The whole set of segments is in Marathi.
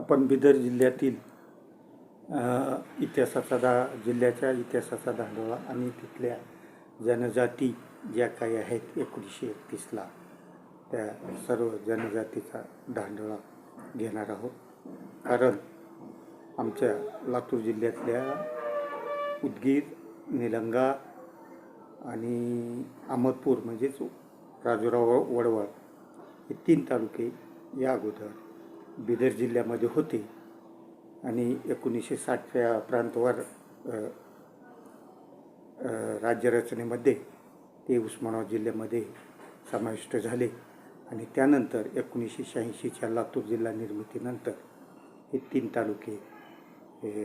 आपण बिदर जिल्ह्यातील इतिहासाचा दा जिल्ह्याच्या इतिहासाचा दांडोळा आणि तिथल्या जनजाती ज्या काही आहेत एकोणीसशे एकतीसला त्या सर्व जनजातीचा दांडोळा घेणार आहोत. कारण आमच्या लातूर जिल्ह्यातल्या उदगीर निलंगा आणि अहमदपूर म्हणजेच राजुराव वडवळ हे तीन तालुके या अगोदर बिदर जिल्ह्यामध्ये होते. आणि एकोणीसशे साठच्या प्रांतवर राज्यरचनेमध्ये ते उस्मानाबाद जिल्ह्यामध्ये समाविष्ट झाले. आणि त्यानंतर एकोणीसशे शहाऐंशीच्या लातूर जिल्हा निर्मितीनंतर हे तीन तालुके हे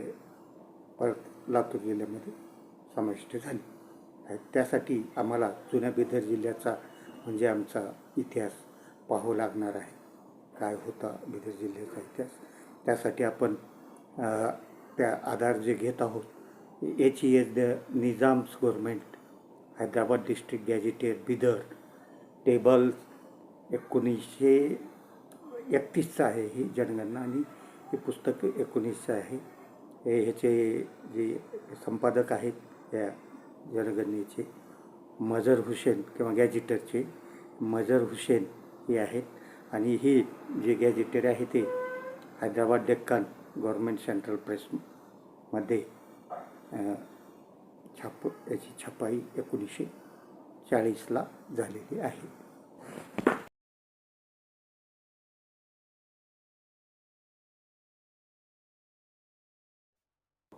परत लातूर जिल्ह्यामध्ये समाविष्ट झाले. त्यासाठी आम्हाला जुन्या बिदर जिल्ह्याचा म्हणजे आमचा इतिहास पाहावा लागणार आहे. काय होता बिदर जिल्ह्याचा इतिहास त्यासाठी आपण त्या आधार जे घेत आहोत H E S the Nizam's government Hyderabad district gazetted Bidar table एकोणीसशे एकतीसचं आहे ही जनगणना आणि हे पुस्तक एकोणीसचं आहे. हे ह्याचे जे संपादक आहेत या जनगणनेचे मजर हुसेन किंवा गॅजेटरचे मजर हुसेन हे आहेत. आणि हे जे गॅजेटेड आहे ते हैदराबाद डेक्कन गव्हर्मेंट सेंट्रल प्रेसमध्ये छाप याची छपाई एकोणीसशे चाळीसला झालेली आहे.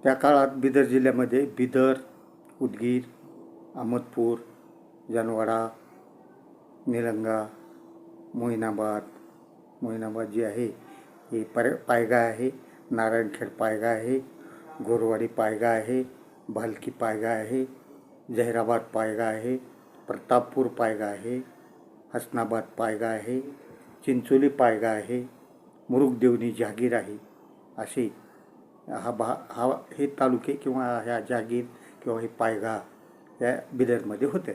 त्या काळात बिदर जिल्ह्यामध्ये बिदर उदगीर अहमदपूर जनवाडा निलंगा मोहिनाबाद मोहिनाबाद जी आहे ही पर पायगा आहे नारायणखेड पायगा आहे गोरवाडी पायगा आहे भालकी पायगा आहे जहिराबाद पायगा आहे प्रतापपूर पायगा आहे हसनाबाद पायगा आहे चिंचोली पायगा आहे मुरुगदेवनी जहागीर आहे असे हा भा हा हे तालुके किंवा ह्या जागीर किंवा हे पायगा या बिदरमध्ये होते.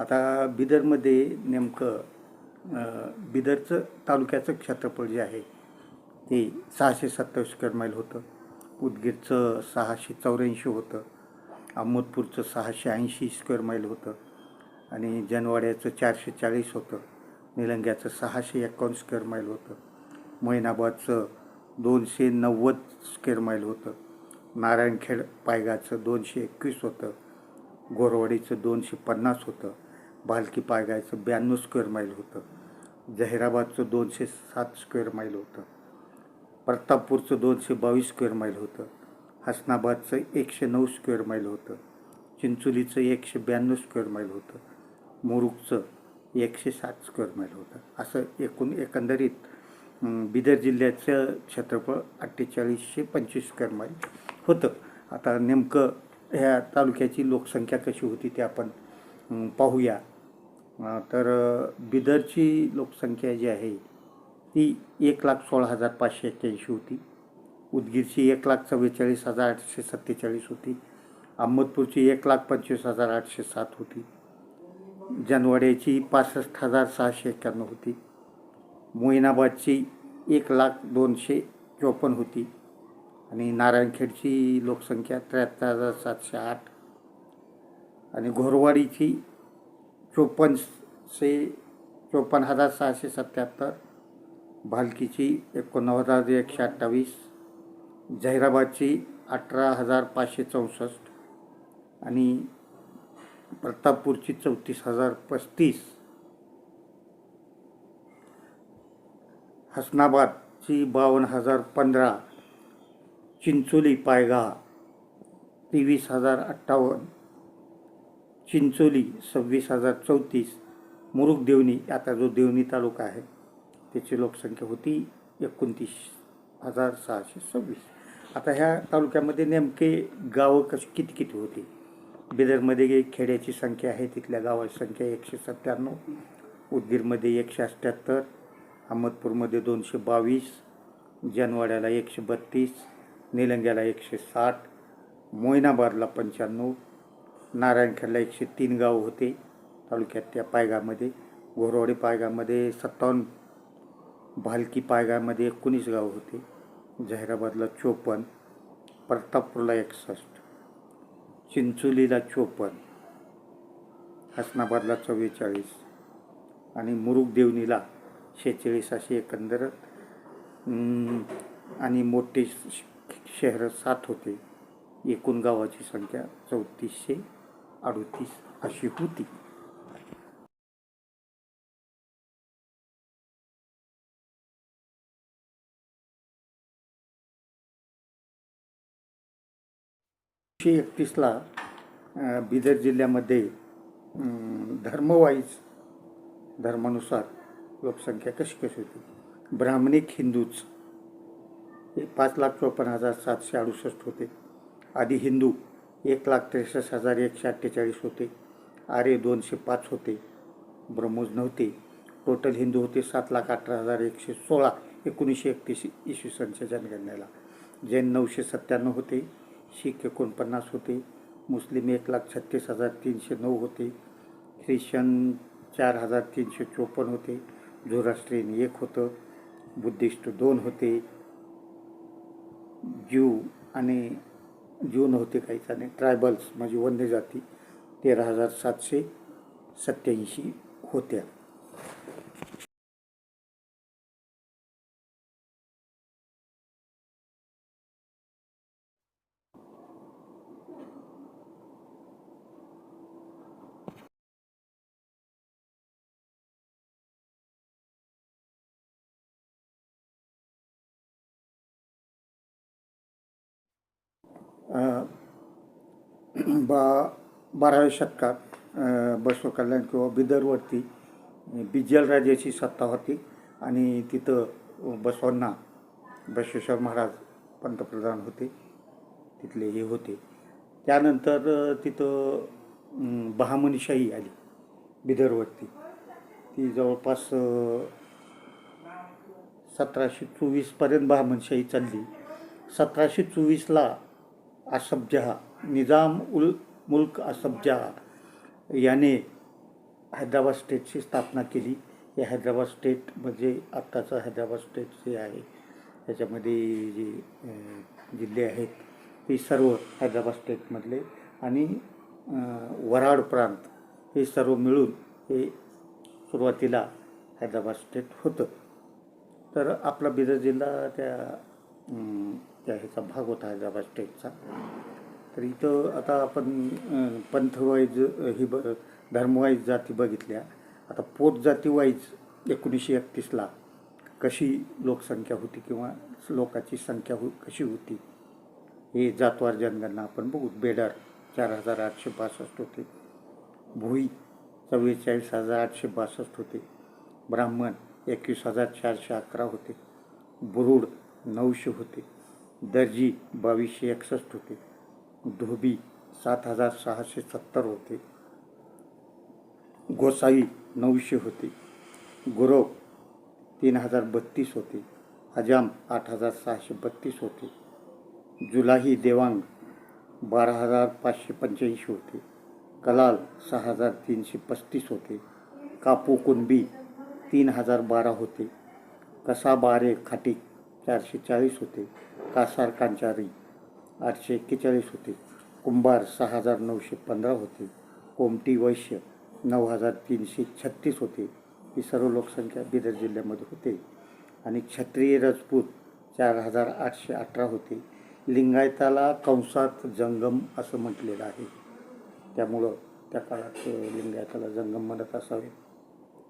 आता बिदरमध्ये नेमकं बिदरचं तालुक्याचं क्षेत्रफळ जे आहे ते सहाशे सत्तावीस स्क्वेअर माईल होतं. उदगीरचं सहाशे चौऱ्याऐंशी होतं. अहमदपूरचं सहाशे ऐंशी स्क्वेअर माईल होतं. आणि जनवाड्याचं चारशे चाळीस होतं. निलंग्याचं सहाशे एकावन्न स्क्वेअर माईल होतं. मैनाबादचं दोनशे नव्वद स्क्वेअर माईल होतं. नारायणखेड पायगाचं दोनशे एकवीस होतं. गोरवाडीचं दोनशे पन्नास होतं. भालकी पायगायचं ब्याण्णव स्क्वेअर माईल होतं. जहिराबादचं दोनशे सात स्क्वेअर माईल होतं. प्रतापपूरचं दोनशे बावीस स्क्वेअर माईल होतं. हसनाबादचं एकशे नऊ स्क्वेअर माईल होतं. चिंचोलीचं एकशे ब्याण्णव स्क्वेअर माईल होतं. मुरुगचं एकशे सात स्क्वेअर माईल होतं. असं एकूण एकंदरीत बिदर जिल्ह्याचं क्षेत्रफळ अठ्ठेचाळीसशे पंचवीस स्क्वेअर माईल होतं. आता नेमकं ह्या तालुक्याची लोकसंख्या कशी होती ते आपण पाहूया. तर बिदरची लोकसंख्या जी आहे ती एक लाख सोळा हजार पाचशे एक्क्याऐंशी होती. उदगीरची एक लाख चव्वेचाळीस हजार आठशे सत्तेचाळीस होती. अहमदपूरची एक लाख पंचवीस हजार आठशे सात होती. जनवाड्याची पासष्ट हजार सहाशे एक्क्याण्णव होती. मोईनाबादची एक लाख दोनशे चोपन्न होती. आणि नारायणखेडची लोकसंख्या त्र्याहत्तर हजार सातशे आठ. आणि घोरवाडीची चोपन्नशे चोपन्न हजार सहाशे सत्याहत्तर भालकीची एकोणनव्वद हजार एकशे अठ्ठावीस जहिराबादची अठरा हजार पाचशे चौसष्ट आणि प्रतापपूरची चौतीस हजार पस्तीस. हसनाबादची बावन्न हजार पंधरा चिंचोली पायगा तेवीस हजार अठ्ठावन्न चिंचोली सव्वीस हजार चौतीस मुरुग देवणी आता जो देवणी तालुका आहे त्याची लोकसंख्या होती एकोणतीस हजार सहाशे सव्वीस. आता ह्या तालुक्यामध्ये नेमके गावं कशी किती किती होती? बिदरमध्ये खेड्याची संख्या आहे तिथल्या गावाची संख्या एकशे सत्त्याण्णव उदगीरमध्ये एकशे अठ्ठ्याहत्तर अहमदपूरमध्ये दोनशे बावीस जनवाड्याला एकशे बत्तीस निलंग्याला एकशे साठ मोयनाबादला पंच्याण्णव नारायणखेडला एकशे तीन गाव होते तालुक्यात त्या पायगामध्ये. घोरवाडी पायगामध्ये सत्तावन्न भालकी पायगामध्ये एकोणीस गाव होते. जाहिराबादला चोपन्न प्रतापपूरला एकसष्ट चिंचोलीला चोपन्न हसनाबादला चव्वेचाळीस आणि मुरुगदेवनीला शेहेचाळीस असे एकंदर आणि मोठे श- शहरं सात होते. एकूण गावाची संख्या चौतीसशे अडोतीस अशी होती. एकशे एकतीसला बिदर जिल्ह्यामध्ये धर्मवाईज धर्मानुसार लोकसंख्या कशी कशी होती? ब्राह्मणिक हिंदूच. हे पाच लाख चोपन्न हजार सातशे अडुसष्ट होते. आधी हिंदू एक लाख त्रेसष्ट हजार एकशे अठ्ठेचाळीस होते. आर्य दोनशे पाच होते. ब्रह्मोज नव्हते. टोटल हिंदू होते सात लाख अठरा हजार एकशे सोळा एकोणीसशे एकतीस इसवी सनच्या जनगणनेला. जैन नऊशे सत्त्याण्णव होते. शीख एकोणपन्नास होते. मुस्लिम एक लाख छत्तीस हजार तीनशे नऊ होते. ख्रिश्चन चार हजार तीनशे चोपन्न होते. झोराष्ट्रीयन एक होतं. बुद्धिस्ट दोन होते. ज्यू आणि ज्यू नव्हते काहीच आणि ट्रायबल्स म्हणजे वन्य जाती तेरा हजार सातशे सत्याऐंशी होत्या. बा बाराव्या शतकात बसव कल्याण किंवा बिदरवरती बिजलराजेची राजाची सत्ता होती आणि तिथं बसवांना बसवेश्वर महाराज पंतप्रधान होते. तिथले हे होते. त्यानंतर तिथं बहामनीशाही आली बिदरवरती. ती जवळपास सतराशे चोवीसपर्यंत बहामनशाही चालली. सतराशे चोवीसला असफ निजाम उल मुल्क असफ याने हैदराबाद स्टेटची स्थापना केली. हे हैदराबाद स्टेट म्हणजे आत्ताचं हैदराबाद स्टेट जे आहे त्याच्यामध्ये जे जिल्हे आहेत ते सर्व हैदराबाद स्टेटमधले आणि वराड प्रांत हे सर्व मिळून हे सुरुवातीला हैदराबाद स्टेट होतं. तर आपला बिदर जिल्हा त्या त्या ह्याचा भाग होता हैदराबाद स्टेटचा. तर इथं आता आपण पंथवाईज ही ब धर्मवाईज जाती बघितल्या. आता पोट जातीवाईज एकोणीसशे एकतीसला कशी लोकसंख्या होती किंवा लोकाची संख्या हो कशी होती हे जातवार जनगणना आपण बघू. बेडार चार हजार आठशे बासष्ट होते. भोई चव्वेचाळीस हजार आठशे बासष्ट होते. ब्राह्मण एकवीस हजार चारशे अकरा होते. बुरुड नऊशे होते. दर्जी बावीसशे एकसष्ट होते. धोबी सात हजार सहाशे सत्तर होते. गोसाई नऊशे होते. गुरव तीन हजार बत्तीस होते. हजाम आठ हजार सहाशे बत्तीस होते. जुलाही देवांग बारा हजार पाचशे पंच्याऐंशी होते. कलाल सहा हजार तीनशे पस्तीस होते. कापू कुणबी तीन हजार बारा होते. कसाबारे खाटीक चारशे चाळीस होते. कासार कांचारी आठशे एक्केचाळीस होते. कुंभार सहा हजार नऊशे पंधरा होते. कोमटी वैश्य नऊ हजार तीनशे छत्तीस होते. ही सर्व लोकसंख्या बिदर जिल्ह्यामध्ये होते. आणि क्षत्रिय राजपूत चार हजार आठशे अठरा होते. लिंगायताला कंसात जंगम असं म्हटलेलं आहे. त्यामुळं त्या काळात लिंगायताला जंगम म्हणत असावे.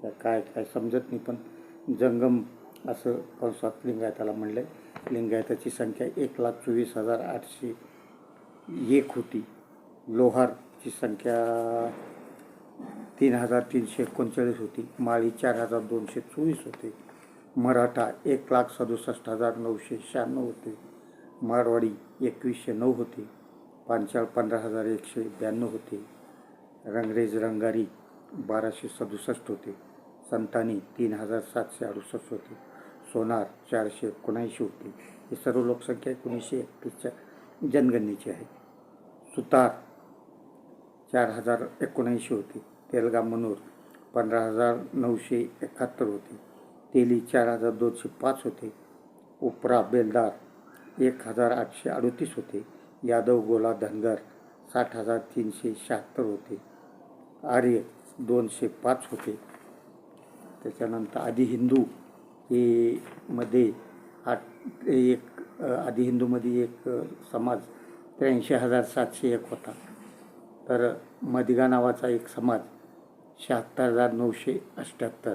त्या काय काय समजत नाही पण जंगम असं कंसात लिंगायताला म्हणलं आहे लिंगायताची संख्या एक लाख चोवीस हजार आठशे एक होती. लोहारची संख्या तीन हजार तीनशे एकोणचाळीस होती. माळी चार हजार दोनशे चोवीस होते. मराठा एक लाख सदुसष्ट हजार नऊशे शहाण्णव होते. मारवाडी एकवीसशे नऊ होते. पांचाळ पंधरा हजार एकशे ब्याण्णव होते. रंगरेज रंगारी बाराशे सदुसष्ट होते. संतानी तीन हजार सातशे अडुसष्ट होते. सोनार चारशे एकोणऐंशी होती. ही सर्व लोकसंख्या एकोणीसशे एकतीसच्या जनगणनेची आहे. सुतार चार हजार एकोणऐंशी होती. तेलगा मनोर पंधरा हजार नऊशे एकाहत्तर होते. तेली चार हजार दोनशे पाच होते. उपरा बेलदार एक हजार आठशे अडतीस होते. यादव गोला धनगर साठ हजार तीनशे शहात्तर होते. आर्य दोनशे पाच होते. त्याच्यानंतर आधी हिंदू की मध्ये आठ एक आधी हिंदूमध्ये एक समाज त्र्याऐंशी हजार सातशे एक होता. तर मदिगा नावाचा एक समाज शहात्तर हजार नऊशे अठ्ठ्याहत्तर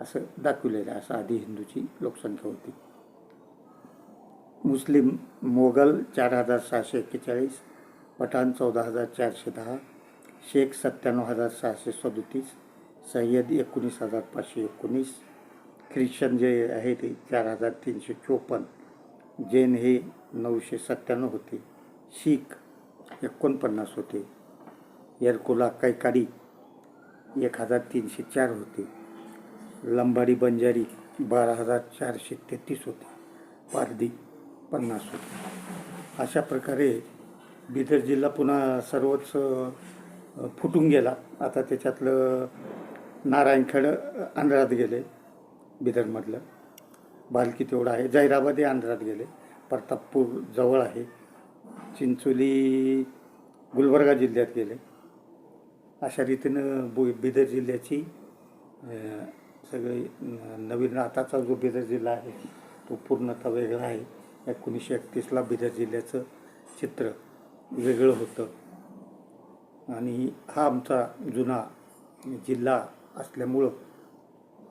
असं दाखवलेलं आहे असं आधी हिंदूची लोकसंख्या होती. मुस्लिम मोगल चार हजार सहाशे एक्केचाळीस पठाण चौदा हजार चारशे दहा शेख सत्त्याण्णव हजार सहाशे सदोतीस सय्यद एकोणीस हजार पाचशे एकोणीस ख्रिश्चन जे आहे ते चार हजार तीनशे चोपन्न. जैन हे नऊशे सत्त्याण्णव होते. शीख एकोणपन्नास होते. एरकुला कैकाडी एक हजार तीनशे चार होते. लंबाडी बंजारी बारा हजार चारशे तेहतीस होते. पारधी पन्नास होते. अशा प्रकारे बिदर जिल्हा पुन्हा सर्वच फुटून गेला. आता त्याच्यातलं नारायणखेड आंध्रात गेले. बिदरमधलं बालकी तेवढं आहे. जैराबाद हे आंध्रात गेले. प्रतापपूर जवळ आहे. चिंचोली गुलबर्गा जिल्ह्यात गेले. अशा रीतीनं बु बिदर जिल्ह्याची सगळी नवीन आताचा जो बिदर जिल्हा आहे तो पूर्णतः वेगळा आहे. एकोणीसशे एकतीसला बिदर जिल्ह्याचं चित्र वेगळं होतं. आणि हा आमचा जुना जिल्हा असल्यामुळं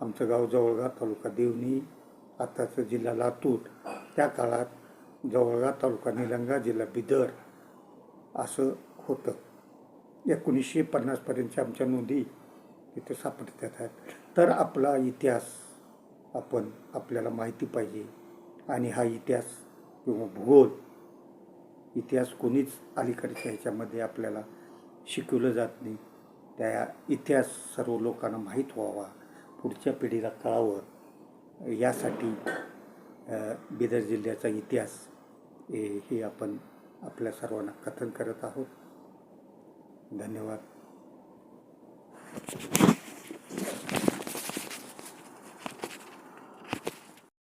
आमचं गाव जवळगा तालुका देवणी आताचं जिल्हा लातूर. त्या काळात जवळगा तालुका निलंगा जिल्हा बिदर असं होतं. एकोणीसशे पन्नासपर्यंतच्या आमच्या नोंदी तिथे सापडतात आहेत. तर आपला इतिहास आपण आपल्याला माहिती पाहिजे. आणि हा इतिहास किंवा भूगोल इतिहास कोणीच अलीकडच्या ह्याच्यामध्ये आपल्याला शिकवलं जात नाही. त्या इतिहास सर्व लोकांना माहीत व्हावा. पुढच्या पिढीला कळावं यासाठी बिदर जिल्ह्याचा इतिहास हे हे आपण आपल्या सर्वांना कथन करत आहोत. धन्यवाद.